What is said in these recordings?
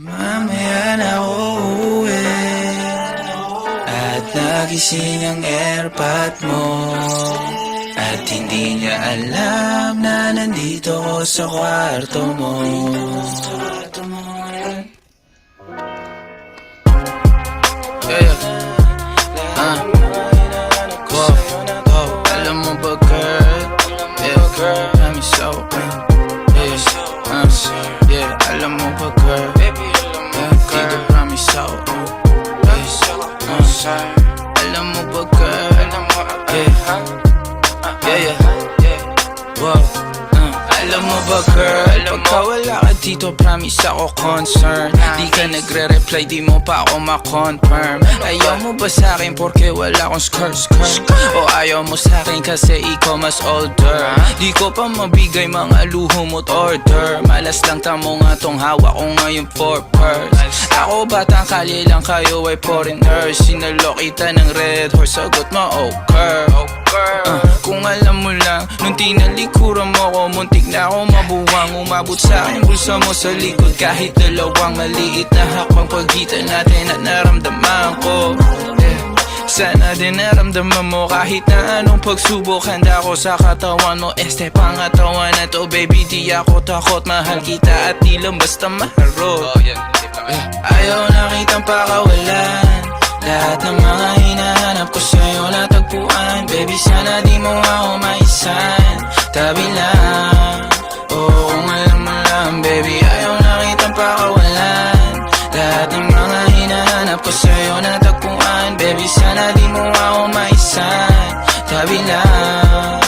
Mamaya na uuwi At nagising ang airpot mo. At hindi niya alam na nandito ko sa kwarto mo Yeah, uh, Alam mo ba, girl? Dito promise ako concern. Di ka nagre-reply, di mo pa ako ma-confirm. Ayaw mo ba sa porque wala akong skirt skirt? O ayaw mo sa kasi ikaw mas older? Di ko pa mabigay mga luho mo't order. Malas lang tamo nga tong hawak ko ngayon for purse. Ako batang kalye lang kayo ay foreigner. Sinalo kita ng red horse, sagot mo okay Uh, kung alam mo lang, nung tinalikuran mo ko Muntik na ako mabuwang. Umabot sa akin bulsa mo sa likod. Kahit dalawang maliit na hakbang Pagitan natin at naramdaman ko. Yeah. Sana din naramdaman mo kahit na anong pagsubok Handa ko sa katawan mo Este pangatawan na to baby. Di ako takot mahal kita at di lang basta maharot. Ayaw na kitang pakawalan. Lahat ng mga hinahanap ko sa'yo natagpuan Baby sana di mo ako maisan. Tabi lang. Oo kung alam mo lang baby. Ayaw na kitang pakawalan. Lahat ng mga hinahanap ko sa'yo natagpuan. Baby sana di mo ako maisan. Tabi lang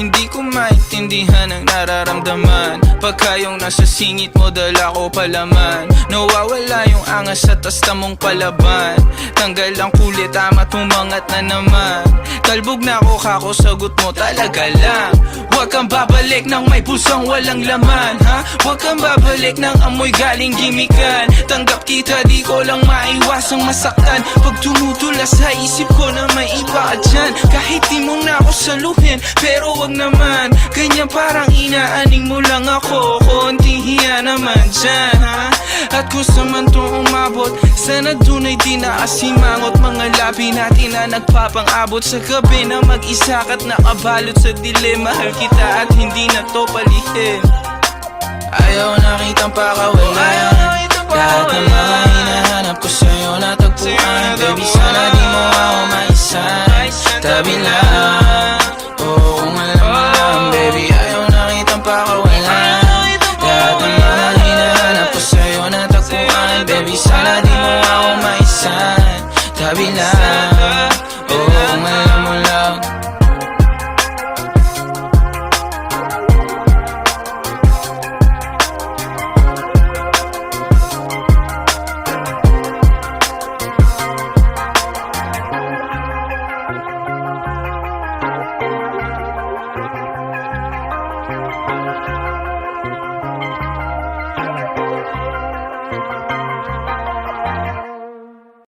Hindi ko maintindihan ang nararamdaman. Pagka yung nasa singit mo dala ko palaman. Nawawala yung angas sa tasta mong palaban. Tanggal ang kulit tama tumangat na naman Talbog na ako kako sagot mo talaga lang Huwag kang babalik ng may pusong walang laman ha? Huwag kang babalik ng amoy galing gimikan Tanggap kita di ko lang maiwasang masaktan Pag tumutula sa isip ko na may iba dyan Kahit di mo na ako saluhin Pero wag naman Ganyan parang inaaning mo lang ako Konting hiya naman dyan ha? At kung sa man to umabot Sana dun ay di nakasimangot Mga labi natin na nagpapang-abot. Sa gabi na mag-isa ka't nakabalot sa dilim Mahal kita at hindi na to palihin. Ayaw na kitang pakawalan Lahat ng mga